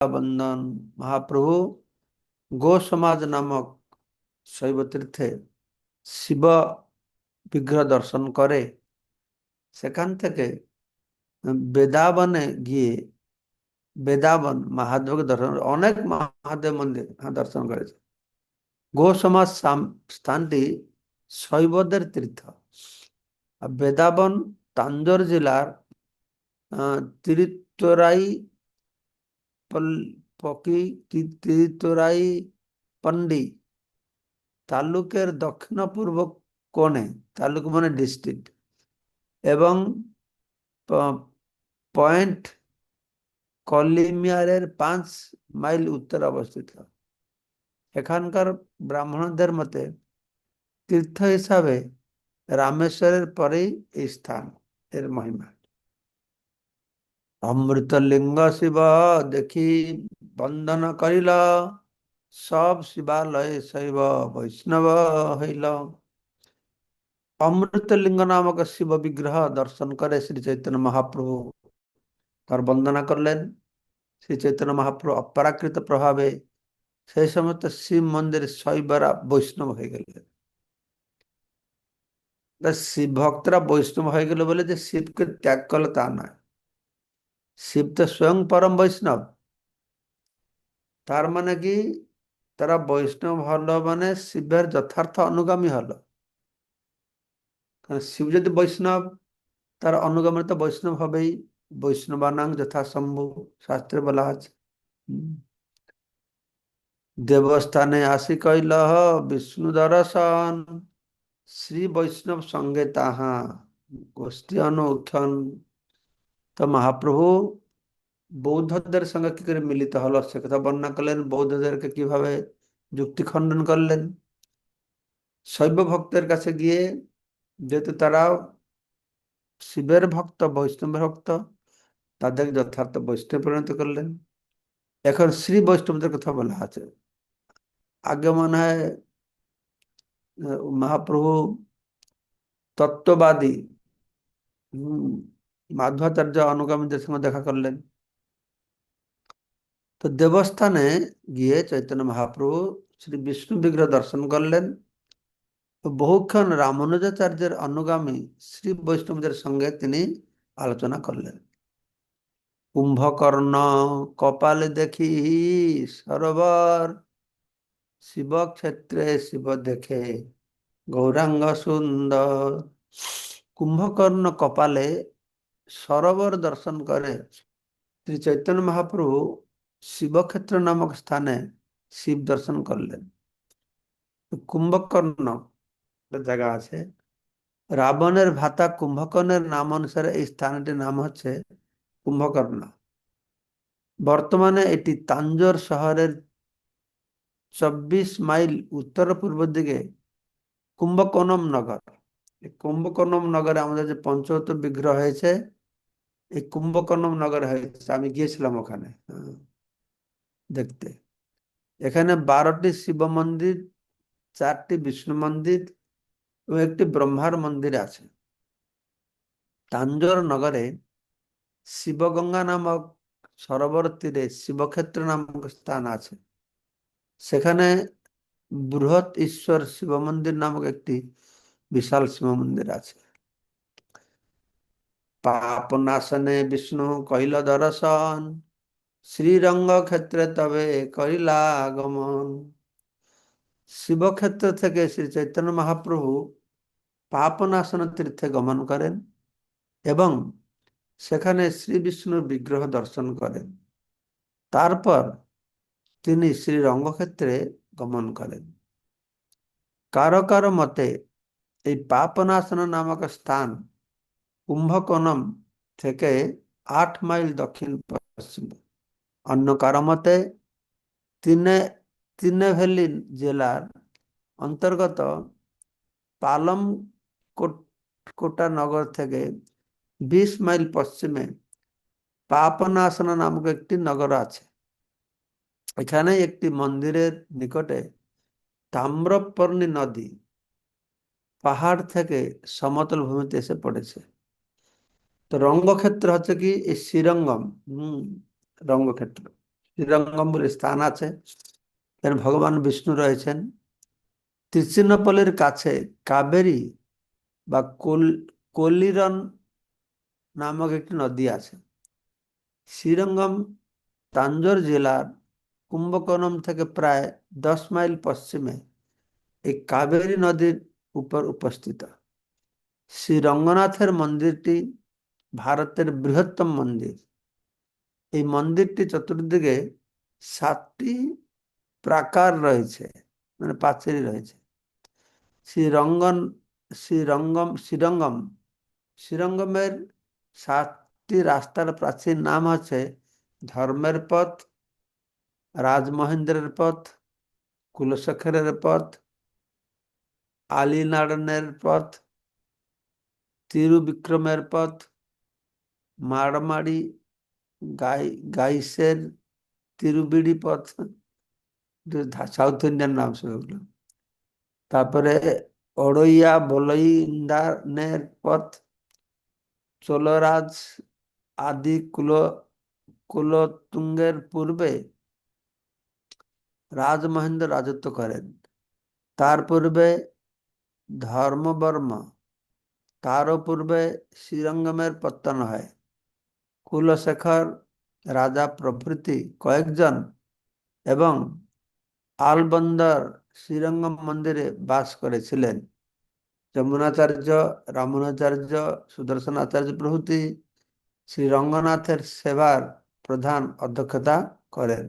বন্দন, মহাপ্রভু গো সমাজ নামক শৈব বিগ্রহ দর্শন করে। সেখান থেকে বেদাবনে গিয়ে বেদাবন মহাদেবকে দর্শন অনেক মহাদেব মন্দির দর্শন করেছে। গো সমাজ স্থানটি শৈবদের তীর্থ। বেদাবন তাঞ্জোর জেলার তিরিতরাই পকি তিরিতরাই পন্ডি তালুকের দক্ষিণ পূর্ব কোণে তালুক মানে ডিস্ট্রিক্ট এবং পয়েন্ট কলিমিয়ারের পাঁচ মাইল উত্তর অবস্থিত এখানকার ব্রাহ্মণদের মতে, তীর্থ হিসাবে রামেশ্বরের পরেই এই স্থান, এর মহিমা। অমৃত লিঙ্গ শিব দেখি বন্দন করিল সব শিবালয় শৈব বৈষ্ণব হইল অমৃতলিঙ্গ নামক শিব বিগ্রহ দর্শন করে শ্রী চৈতন্য মহাপ্রভু তার বন্দনা করলেন শ্রী চৈতন্য মহাপ্রভু অপরাকৃত প্রভাবে সেই সমস্ত শিব মন্দির শৈবরা বৈষ্ণব হয়ে গেলেন শিব ভক্তরা বৈষ্ণব হয়ে গেল বলে যে শিবকে ত্যাগ করল তা নয় শিব তো স্বয়ং পরম বৈষ্ণব। তার মানে কি? তারা বৈষ্ণব হলো মানে শিবের যথার্থ অনুগামী হলো। কারণ শিব যদি বৈষ্ণব, তার অনুগামী তো বৈষ্ণব হবেই। বৈষ্ণবানাং যথাসম্ভু, শাস্ত্রে বলা আছে। দেবস্থানে আসি কইল বিষ্ণু দর্শন, শ্রী বৈষ্ণব সঙ্গে তাহা। গোষ্ঠী অনুক্ষণ তো মহাপ্রভু বৌদ্ধদের সঙ্গে কি করে মিলিত হলো? সে কথা বর্ণনা করলেন। বৌদ্ধদেরকে কীভাবে যুক্তি খণ্ডন করলেন? শৈব ভক্তের কাছে গিয়ে যেহেতু তারা শিবের ভক্ত বৈষ্ণব ভক্ত, তাদের যথার্থ বৈষ্ণব পরিণত করলেন। এখন শ্রী বৈষ্ণবদের কথা বলা আছে। আগে মনে হয় মহাপ্রভু তত্ত্ববাদী মাধ্বাচার্য অনুগামীদের সঙ্গে দেখা করলেন, তো দেবস্থানে গিয়ে চৈতন্য মহাপ্রভু শ্রী বিষ্ণু বিগ্রহ দর্শন করলেন। বহুক্ষণ রামানুজাচার্যের অনুগামী শ্রী বৈষ্ণবদের সঙ্গে তিনি আলোচনা করলেন। কুম্ভকর্ণ কপালে দেখি সরোবর শিব ক্ষেত্রে শিব দেখে গৌরাঙ্গ সুন্দর। কুম্ভকর্ণ কপালে সরোবর দর্শন করে শ্রী চৈতন্য মহাপ্রভু শিবক্ষেত্র নামক স্থানে শিব দর্শন করলেন। কুম্ভকর্ণ জায়গা আছে। রাবণের ভাতা কুম্ভকর্ণের নাম অনুসারে এই স্থানটির নাম হচ্ছে কুম্ভকর্ণ। বর্তমানে এটি তাঞ্জোর শহরের চব্বিশ মাইল উত্তর পূর্ব দিকে কুম্ভকোণম নগর। কুম্ভকোণম নগরে আমাদের যে পঞ্চত বিগ্রহ হয়েছে এই কুম্ভকর্ণম নগরে হয়েছে। আমি গিয়েছিলাম ওখানে হ্যাঁ, দেখতে। এখানে বারোটি শিব মন্দির চারটি বিষ্ণু মন্দির এবং একটি ব্রহ্মার মন্দির আছে। তাঞ্জোর নগরে শিবগঙ্গা নামক সরোবর তীরে শিবক্ষেত্র নামক স্থান আছে। সেখানে বৃহৎ ঈশ্বর শিব মন্দির নামক একটি বিশাল শিব মন্দির আছে। পাপ নাশনে বিষ্ণু কহিল দর্শন শ্রীরঙ্গ ক্ষেত্রে তবে করিলা আগমন শিবক্ষেত্র থেকে শ্রী চৈতন্য মহাপ্রভু পাপনাশন তীর্থে গমন করেন এবং সেখানে শ্রী বিষ্ণুর বিগ্রহ দর্শন করেন তারপর তিনি শ্রী রঙ্গক্ষেত্রে গমন করেন কারও কারও মতে এই পাপনাশন নামক স্থান কুম্ভকোণম থেকে আট মাইল দক্ষিণ পশ্চিমে অন্য কারও মতে তিনে তিনেভেলি জেলার অন্তর্গত পালম কোটা নগর থেকে বিশ মাইল পশ্চিমে পাপনাসনা নামক একটি নগর আছে। এখানে একটি মন্দিরের নিকটে তাম্রপর্ণী নদী পাহাড় থেকে সমতল ভূমিতে এসে পড়েছে। তো রঙ্গক্ষেত্র হচ্ছে কি? এই শ্রীরঙ্গম। হম, রঙ্গক্ষেত্র। শ্রীরঙ্গম বলে স্থান আছে। ভগবান বিষ্ণু রয়েছেন। ত্রিচিন্নপল্লীর কাছে কাবেরী বা কোল কল্লিরন নামক একটি নদী আছে। শ্রীরঙ্গম তাঞ্জোর জেলার কুম্ভকোণম থেকে প্রায় দশ মাইল পশ্চিমে এই কাবেরী নদীর উপর উপস্থিত। শ্রী রঙ্গনাথের মন্দিরটি ভারতের বৃহত্তম মন্দির। এই মন্দিরটি চতুর্দিকে সাতটি প্রাকার রয়েছে মানে পাঁচিল রয়েছে। শ্রীরঙ্গন, শ্রীরঙ্গম শ্রীরঙ্গম, শ্রীরঙ্গমের সাতটি রাস্তার প্রাচীন নাম হচ্ছে ধর্মের পথ, রাজমহেন্দ্রের পথ, কুলশেখরের পথ, আলীনারায়ণের পথ, তিরুবিক্রমের পথ মারমাড়ি গাই, গাইসের তিরুবিড়ি পথ সাউথ ইন্ডিয়ান নাম সেগুলো তারপরে অড়ইয়া বলইন্দানের পথ, চোলরাজ আদি কুল, কুলতুঙ্গের পূর্বে রাজমহেন্দ্র রাজত্ব করেন। তার পূর্বে ধর্মবর্ম, তারও পূর্বে শ্রীরঙ্গমের পত্তন হয়। কুলশেখর রাজা প্রভৃতি কয়েকজন এবং আলবন্দর শ্রীরঙ্গম মন্দিরে বাস করেছিলেন। যমুনাচার্য, রামনাচার্য সুদর্শন আচার্য প্রভৃতি শ্রী রঙ্গনাথের সেবার প্রধান অধ্যক্ষতা করেন।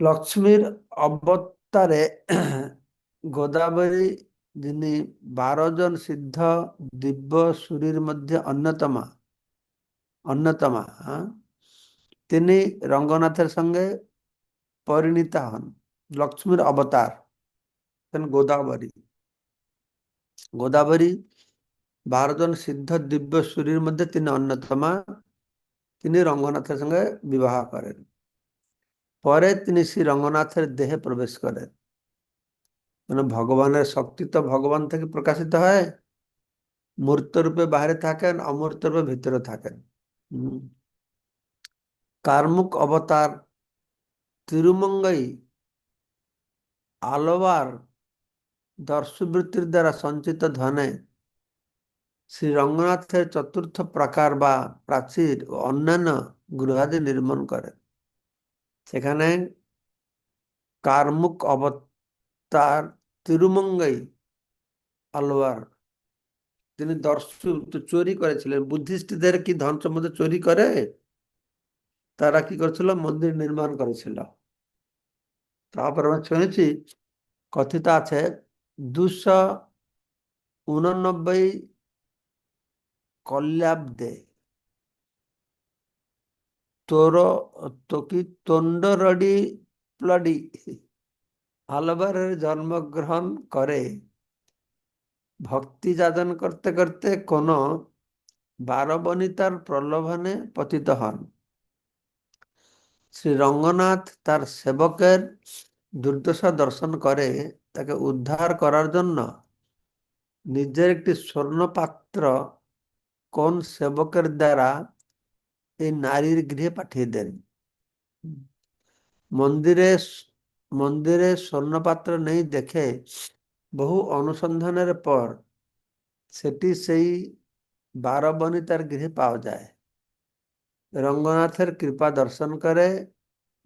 লক্ষ্মীর অবতারে গোদাবরী যিনি বারো জন সিদ্ধ দিব্য সুরীর মধ্যে অন্যতমা অন্যতমা তিনি রঙ্গনাথের সঙ্গে পরিণীতা হন লক্ষ্মীর অবতার গোদাবরী গোদাবরী বারো জন সিদ্ধ দিব্য সুরীর মধ্যে তিনি অন্যতমা, তিনি রঙ্গনাথের সঙ্গে বিবাহ করেন পরে তিনি শ্রী রঙ্গনাথের দেহে প্রবেশ করেন মানে ভগবানের শক্তি তো ভগবান থেকে প্রকাশিত হয়। মূর্ত রূপে বাইরে থাকেন, অমূর্ত রূপে ভিতরে থাকেন। কার্মুক অবতার তিরুমঙ্গই আলোবার দর্শবৃত্তির দ্বারা সঞ্চিত ধনে শ্রী রঙ্গনাথের চতুর্থ প্রকার বা প্রাচীর ও অন্যান্য গৃহাদি নির্মাণ করেন। সেখানে কার্মুক অবতার তিরুমঙ্গই আলোয়ার তিনি দর্শু চুরি করেছিলেন। বুদ্ধিস্টদের কি ধন সম্বন্ধে চুরি করে? তারা কি করেছিল? মন্দির নির্মাণ করেছিল। তারপর আমরা শুনেছি, কথিত আছে, দুশো উননব্বই কল্যাব্দে তোর তোকি তন্ডরডি প্লডি? আলবারের জন্মগ্রহণ করে। ভক্তি যাদন করতে করতে কোন বারবনিতার প্রলোভনে পতিত হন। শ্রী রঙ্গনাথ তার সেবকের দুর্দশা দর্শন করে তাকে উদ্ধার করার জন্য নিজের একটি স্বর্ণ পাত্র কোন সেবকের দ্বারা এই নারীর গৃহে পাঠিয়ে দেন। মন্দিরে মন্দিরে স্বর্ণপাত্র নেই দেখে বহু অনুসন্ধানের পর সেটি সেই বারো বনিতার গৃহে পাওয়া যায়। রঙ্গনাথের কৃপা দর্শন করে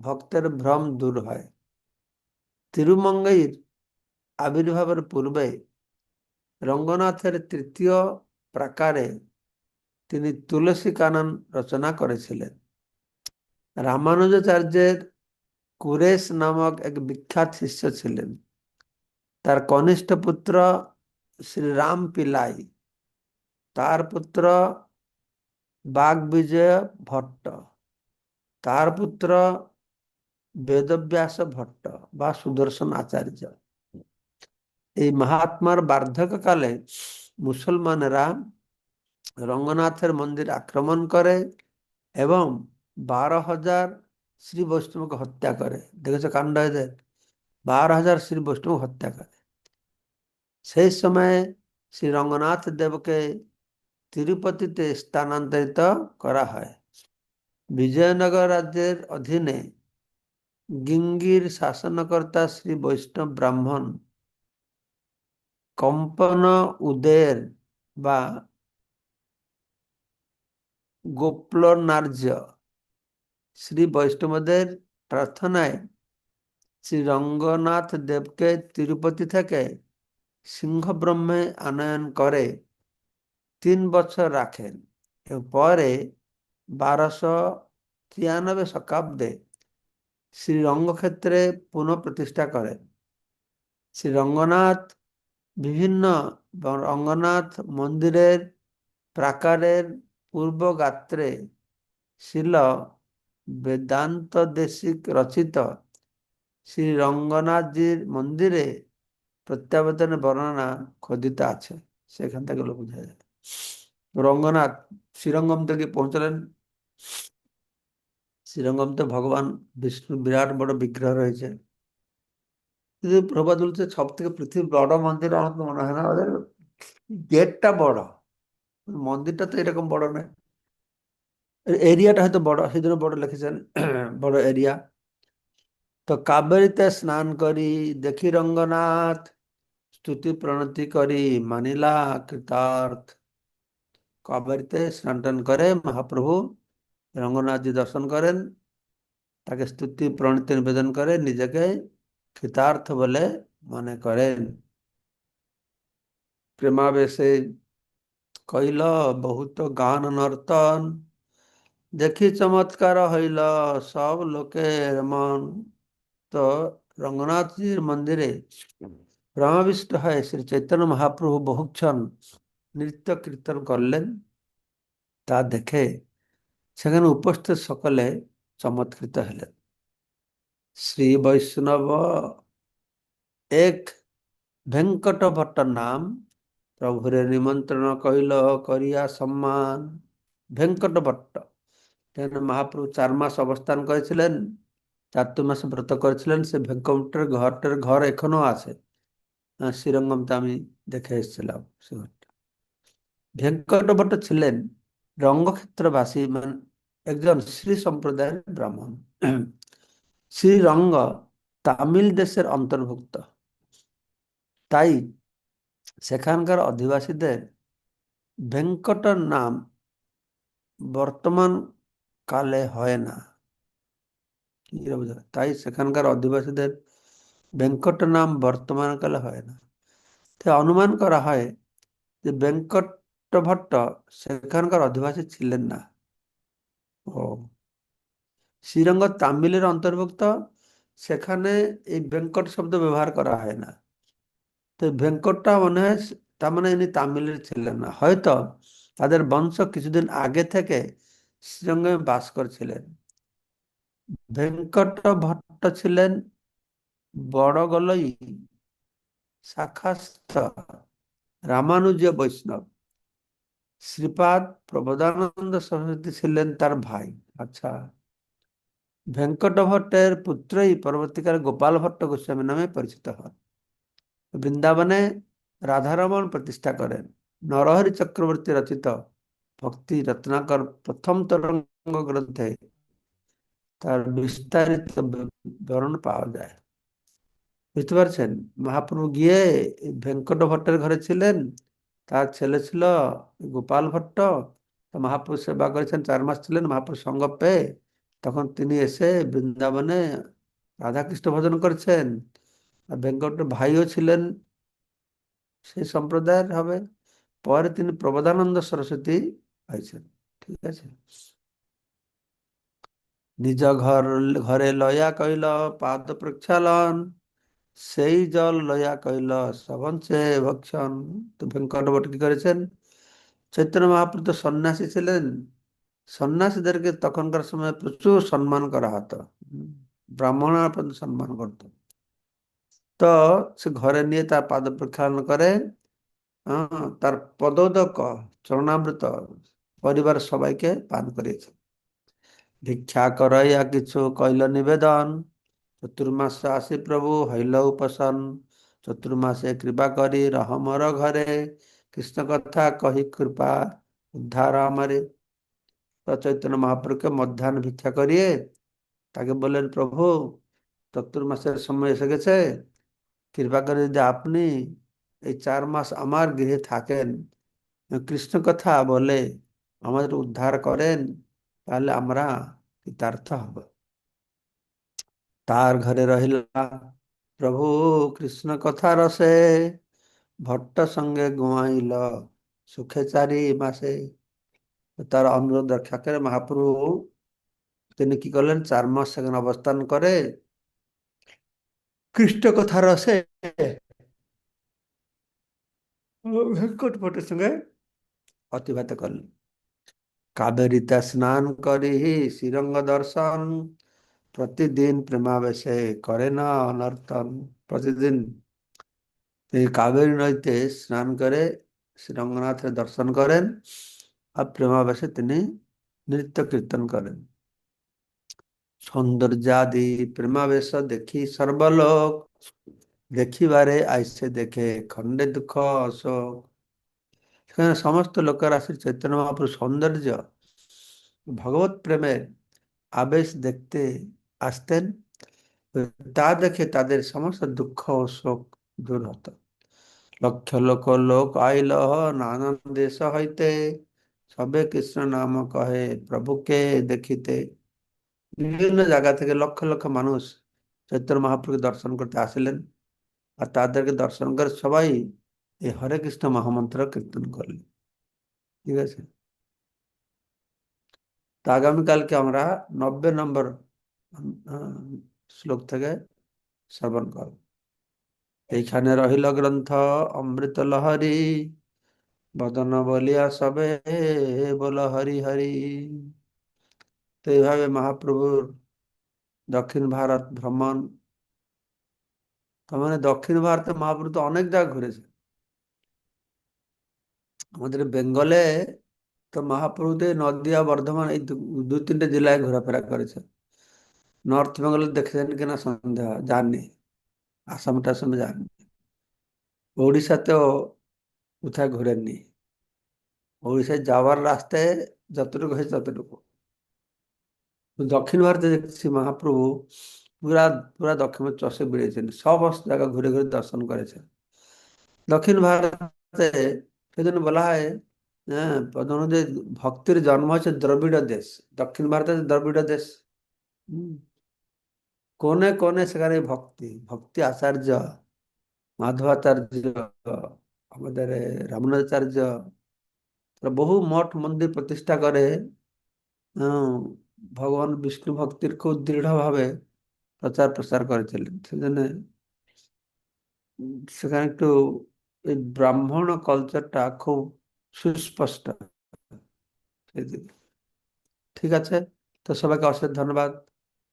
ভক্তের ভ্রম দূর হয়। তিরুমঙ্গইর আবির্ভাবের পূর্বে রঙ্গনাথের তৃতীয় প্রাকারে তিনি তুলসী কানন রচনা করেছিলেন। রামানুজাচার্যের কুরেশ নামক এক বিখ্যাত শিষ্য ছিলেন। তার কনিষ্ঠ পুত্র শ্রীরাম পিলাই, তার পুত্র বাঘ বিজয় ভট্ট, তার পুত্র বেদব্যাস ভট্ট বা সুদর্শন আচার্য। এই মহাত্মার বার্ধক্যকালে মুসলমানেরা রঙ্গনাথের মন্দির আক্রমণ করে এবং বারো হাজার শ্রী বৈষ্ণবকে হত্যা করে। দেখেছ কাণ্ড এদের? বারো হাজার শ্রী বৈষ্ণব হত্যা করে। সেই সময় শ্রী রঙ্গনাথ দেবকে তিরুপতিতে স্থানান্তরিত করা হয়। বিজয়নগর রাজ্যের অধীনে গিঙ্গির শাসনকর্তা শ্রী বৈষ্ণব ব্রাহ্মণ কম্পন উদের বা গোপ্লনার্য শ্রী বৈষ্ণবদের প্রার্থনায় শ্রী রঙ্গনাথ দেবকে তিরুপতি থেকে সিংহব্রহ্মে আনয়ন করে তিন বছর রাখেন। পরে বারোশো তিয়ানব্বই শতাব্দে শ্রী রঙ্গক্ষেত্রে পুনঃপ্রতিষ্ঠা করেন। শ্রী রঙ্গনাথ বিভিন্ন রঙ্গনাথ মন্দিরের প্রাকারের পূর্ব গাত্রে শিল বেদান্ত দেশিক রচিত শ্রী রঙ্গনাথজির মন্দিরে প্রত্যাবর্তনের বর্ণনা খোদিত আছে। সেখান থেকে বোঝা যায়। রঙ্গনাথ শ্রীরঙ্গম থেকে পৌঁছলেন। শ্রীরঙ্গম তো ভগবান বিষ্ণু বিরাট বড় বিগ্রহ রয়েছে। কিন্তু প্রভাত বলছে সব থেকে পৃথিবীর বড় মন্দির আমার তো মনে হয় না। ওদের গেটটা বড়। মন্দিরটা তো এরকম বড় নয়। এরিয়াটা হয়তো বড় জন্য বড় লিখেছেন, বড় এরিয়া। তো কাবেরীতে স্নান করি, দেখি রঙ্গনাথ, স্তুতি প্রণতি করি, মানিলা, কৃতার্থ। কাবেরীতে স্নান টান করে মহাপ্রভু রঙ্গনাথজি দর্শন করেন, তাকে স্তুতি প্রণতি নিবেদন করে নিজেকে কৃতার্থ বলে মনে করেন। প্রেমাবেশে কইল বহুত গান নর্তন দেখি চমৎকার হইল সব লোকের মন তো রঙ্গনাথজির মন্দিরে রমাবিষ্ট হয়ে শ্রী চৈতন্য মহাপ্রভু বহুক্ষণ নৃত্য কীর্তন করলেন তা দেখে সেখানে উপস্থিত সকলে চমৎকৃত হলেন শ্রী বৈষ্ণব এক ভেঙ্কট ভট্ট নাম প্রভুরে নিমন্ত্রণ কইল করিয়া সম্মান ভেঙ্কট ভট্ট মহাপ্রভু চার মাস অবস্থান করেছিলেন চার মাসে ব্রত করেছিলেন সে ভেঙ্কটের ঘরটার ঘর এখনও আছে শ্রীরঙ্গমটা আমি দেখে এসেছিলাম সে ঘরটা ছিলেন রঙ্গক্ষেত্রবাসী মানে একজন শ্রী সম্প্রদায়ের ব্রাহ্মণ শ্রীরঙ্গ তামিল দেশের অন্তর্ভুক্ত তাই সেখানকার অধিবাসীদের ভেঙ্কটর নাম বর্তমান কালে হয় না। তাই সেখানকার অধিবাসীদের ভেঙ্কট নাম বর্তমান কালে হয় না। তাই অনুমান করা হয় যে ভেঙ্কট ভট্ট সেখানকার অধিবাসী ছিলেন না। ও। শ্রীরঙ্গ তামিলের অন্তর্ভুক্ত, সেখানে এই ভেঙ্কট শব্দ ব্যবহার করা হয় না। তো ভেঙ্কটটা মনে হয় তার মানে ইনি তামিলের ছিলেন না। হয়তো তাদের বংশ কিছুদিন আগে থেকে শ্রীরঙ্গে বাস করছিলেন। ভেঙ্কট ভট্ট ছিলেন বড়গলই শাখাস্থ রামানুজ বৈষ্ণব। শ্রীপাদ প্রবোধানন্দ সরস্বতী ছিলেন তার ভাই। আচ্ছা ভেঙ্কট ভট্টের পুত্রই পরবর্তীকালে গোপাল ভট্ট গোস্বামী নামে পরিচিত হন। বৃন্দাবনে রাধারমণ প্রতিষ্ঠা করেন। নরহরি চক্রবর্তী রচিত ভক্তি রত্নাকর প্রথম তরঙ্গ গ্রন্থে তার বিস্তারিত বিবরণ পাওয়া যায়। বুঝতে পারছেন? মহাপ্রভু গিয়ে ভেঙ্কট ভট্টের ঘরে ছিলেন, তার ছেলে ছিল গোপাল ভট্ট। মহাপ্রভু সেবা করেছেন, চার মাস ছিলেন মহাপ্রভু সঙ্গ পেয়ে। তখন তিনি এসে বৃন্দাবনে রাধাকৃষ্ণ ভজন করেছেন। ভেঙ্কট ভাইও ছিলেন সেই সম্প্রদায়ের হবে। পরে তিনি প্রবোধানন্দ সরস্বতী হয়েছেন ঠিক আছে। নিজ ঘর, ঘরে লয়া কইল, পাদ প্রক্ষালন, সেই জল লয়া কইল সবঞ্চে ভক্ষণ। তো ভেঙ্কটভট কি করেছেন? চৈতন্য মহাপ্রভু তো সন্ন্যাসী ছিলেন। সন্ন্যাসীদেরকে তখনকার সময় প্রচুর সম্মান করা হতো। ব্রাহ্মণরা পর্যন্ত সম্মান করত। তো সে ঘরে নিয়ে তার পাদ প্রক্ষালন করে তার পদোদক চরণামৃত পরিবার সবাইকে পান করিয়েছে ভিক্ষা করাইয়া কিছু কইল নিবেদন। চতুর্মাস আসি প্রভু, হইল উপসন চতুর্মাসে কৃপা করি রহমর ঘরে কৃষ্ণ কথা কহি কৃপা, উদ্ধার আমারে। চৈতন্য মহাপ্রভুকে মধ্যাহ্ন ভিক্ষা করিয়ে তাকে বললেন, প্রভু, চতুর্মাসের সময় এসে গেছে। কৃপা করে যদি আপনি এই চার মাস আমার গৃহে থাকেন, কৃষ্ণ কথা বলে আমাদের উদ্ধার করেন, তাহলে আমরা কৃতার্থ হব। তার ঘরে রহিলা, প্রভু কৃষ্ণ কথা রসে, ভট্ট সঙ্গে ঘুমাইল সুখে চারি মাসে। তার অনুরোধ রক্ষা করে মহাপ্রভু, তিনি কি করলেন? চার মাস সেখানে অবস্থান করে, কৃষ্ণ কথা রসে ভেঙ্কট ভট্টের সঙ্গে অতিবাহিত করলেন। কাবেরীতে স্নান করি, শ্রীরঙ্গ দর্শন। প্রতিদিন প্রেমাবেশে করে না অনর্তন প্রতিদিন তিনি কাবেরী নদীতে স্নান করে শ্রীরঙ্গনাথের দর্শন করেন আর প্রেমাবেশে তিনি নৃত্য কীর্তন করেন। সৌন্দর্যাদি প্রেমাবেশ দেখি সর্বলোক। দেখিবারে আইসে দেখে খণ্ডে দুঃখ অশোক। সেখানে সমস্ত লোকেরা শ্রী চৈতন্য মহাপ্রভু সৌন্দর্য, ভগবত প্রেমের আবেশ দেখতে আসতেন। তা দেখে তাদের সমস্ত দুঃখ ও শোক দূর হতো। লক্ষ লক্ষ লোক আইল নানান দেশ হইতে সবে কৃষ্ণ নাম কহে প্রভুকে দেখিতে। বিভিন্ন জায়গা থেকে লক্ষ লক্ষ মানুষ চৈতন্য মহাপ্রভুকে দর্শন করতে আসলেন। আর তাদেরকে দর্শন করে সবাই এই হরে কৃষ্ণ মহামন্ত্র কীর্তন করলেন ঠিক আছে? তা আগামীকালকে আমরা নব্বই নম্বর শ্লোক থেকে শ্রবণ করব। এইখানে রহিল গ্রন্থ অমৃত লহরি, বদন বলিয়া সবে বল হরি হরি। তো এইভাবে মহাপ্রভুর দক্ষিণ ভারত ভ্রমণ। তার মানে দক্ষিণ ভারতে মহাপ্রভু তো অনেক জায়গা ঘুরেছে আমাদের বেঙ্গলে তো মহাপ্রভুতে নদিয়া, বর্ধমান এই দু তিনটে জেলায় ঘোরাফেরা করেছে। নর্থ বেঙ্গলে দেখেছেন কিনা সন্দেহ যাননি আসাম টাসামে যাননি ওড়িশাতেও কোথায় ঘুরেননি। ওড়িশায় যাওয়ার রাস্তায় যতটুকু হয়েছে ততটুকু। দক্ষিণ ভারতে দেখছি মহাপ্রভু পুরা পুরা দক্ষিণ চষে বেরিয়েছেন সব জায়গা ঘুরে ঘুরে দর্শন করেছেন। দক্ষিণ ভারতে সেজন্য বলা হয় হ্যাঁ যে ভক্তির জন্ম হচ্ছে দ্রবিড় দেশ, দক্ষিণ ভারতের দ্রবিড় দেশ। কোনে কোনে সেখানে ভক্তি ভক্তি আচার্য মাধবাচার্য আমাদের রামনাচার্য বহু মঠ মন্দির প্রতিষ্ঠা করে। ভগবান বিষ্ণু ভক্তির খুব দৃঢ়ভাবে প্রচার প্রসার করেছিলেন। সেজন্য সেখানে একটু এই ব্রাহ্মণ কালচারটা খুব সুস্পষ্ট। ঠিক আছে? তো সবাইকে অশেষ ধন্যবাদ।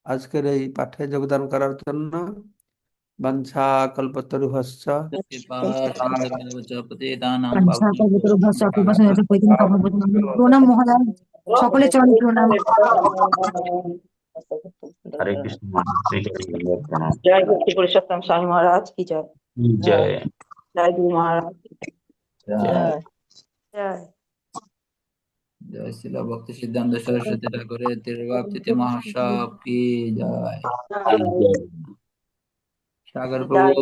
আজকের এই পাঠে যোগদান করার জন্য। বাঞ্ছা কৃষ্ণ। জয় পুরুষোত্তম স্বামী মহারাজ কি জয়। জয়। জয় গুরু মহারাজ জয় জয় জয় শিল ভক্ত সিদ্ধান্ত সরস্বতী ঠাকুরের তিরুভাবতীতে মহাসব কি জয় সাগর প্রভু